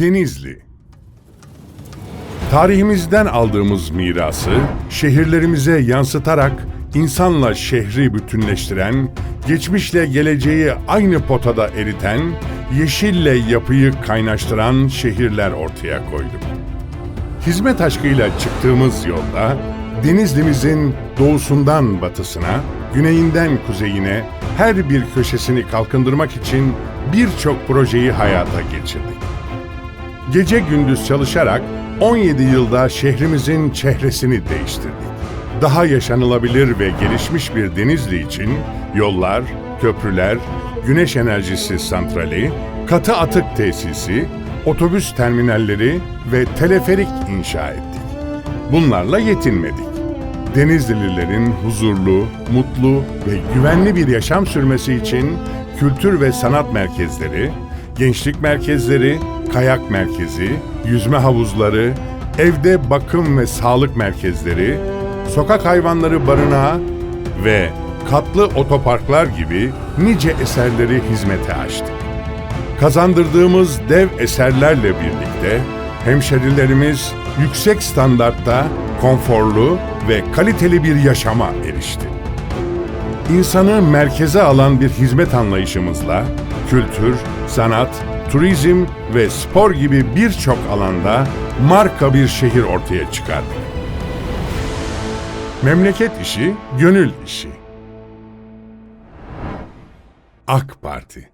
Denizli Tarihimizden aldığımız mirası şehirlerimize yansıtarak insanla şehri bütünleştiren, geçmişle geleceği aynı potada eriten, yeşille yapıyı kaynaştıran şehirler ortaya koyduk. Hizmet aşkıyla çıktığımız yolda Denizli'mizin doğusundan batısına, güneyinden kuzeyine her bir köşesini kalkındırmak için birçok projeyi hayata geçirdik. Gece gündüz çalışarak 17 yılda şehrimizin çehresini değiştirdik. Daha yaşanılabilir ve gelişmiş bir Denizli için yollar, köprüler, güneş enerjisi santrali, katı atık tesisi, otobüs terminalleri ve teleferik inşa ettik. Bunlarla yetinmedik. Denizlililerin huzurlu, mutlu ve güvenli bir yaşam sürmesi için kültür ve sanat merkezleri, gençlik merkezleri, kayak merkezi, yüzme havuzları, evde bakım ve sağlık merkezleri, sokak hayvanları barınağı ve katlı otoparklar gibi nice eserleri hizmete açtık. Kazandırdığımız dev eserlerle birlikte hemşerilerimiz yüksek standartta konforlu ve kaliteli bir yaşama erişti. İnsanı merkeze alan bir hizmet anlayışımızla kültür, sanat, turizm ve spor gibi birçok alanda marka bir şehir ortaya çıkardık. Memleket işi, gönül işi. AK Parti